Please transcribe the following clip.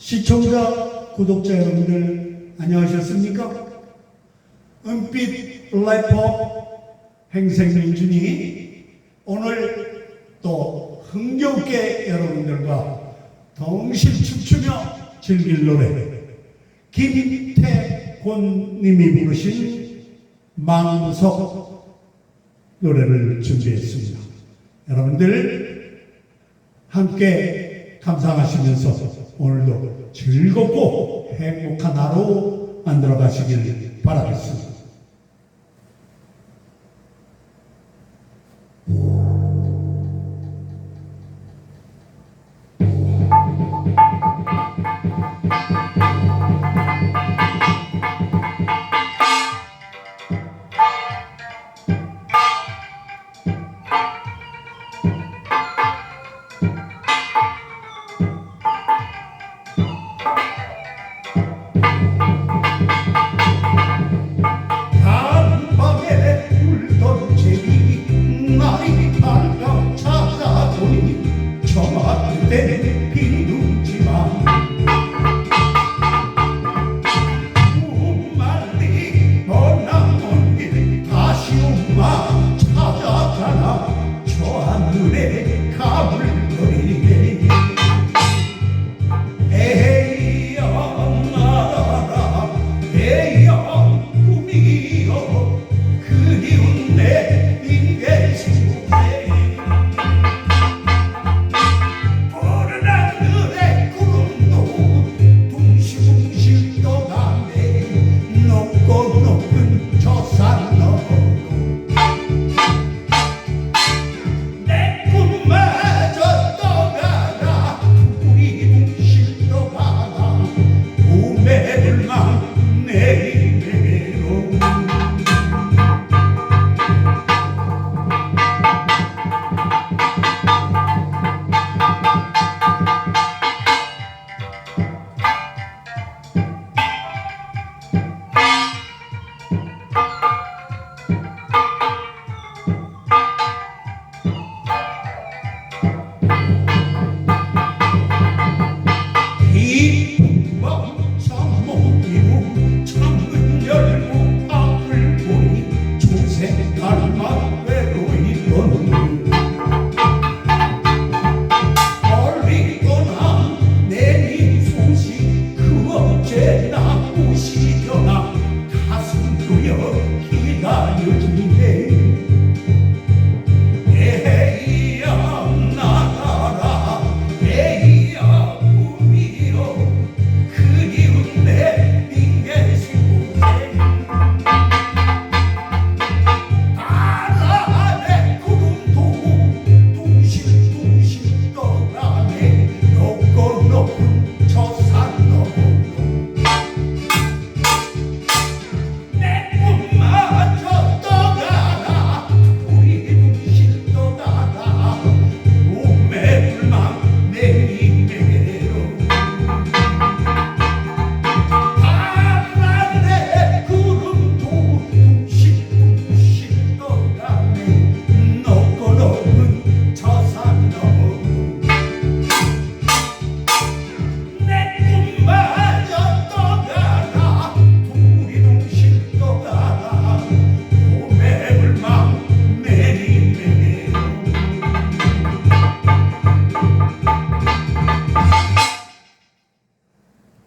시청자, 구독자 여러분들 안녕하셨습니까? 은빛 래퍼 행생민준이 오늘 또 흥겹게 여러분들과 덩실 춤추며 즐길 노래 김태곤님이 부르신 망석 노래를 준비했습니다. 여러분들 함께 감상하시면서 오늘도 즐겁고 행복한 하루 만들어 가시길 바라겠습니다.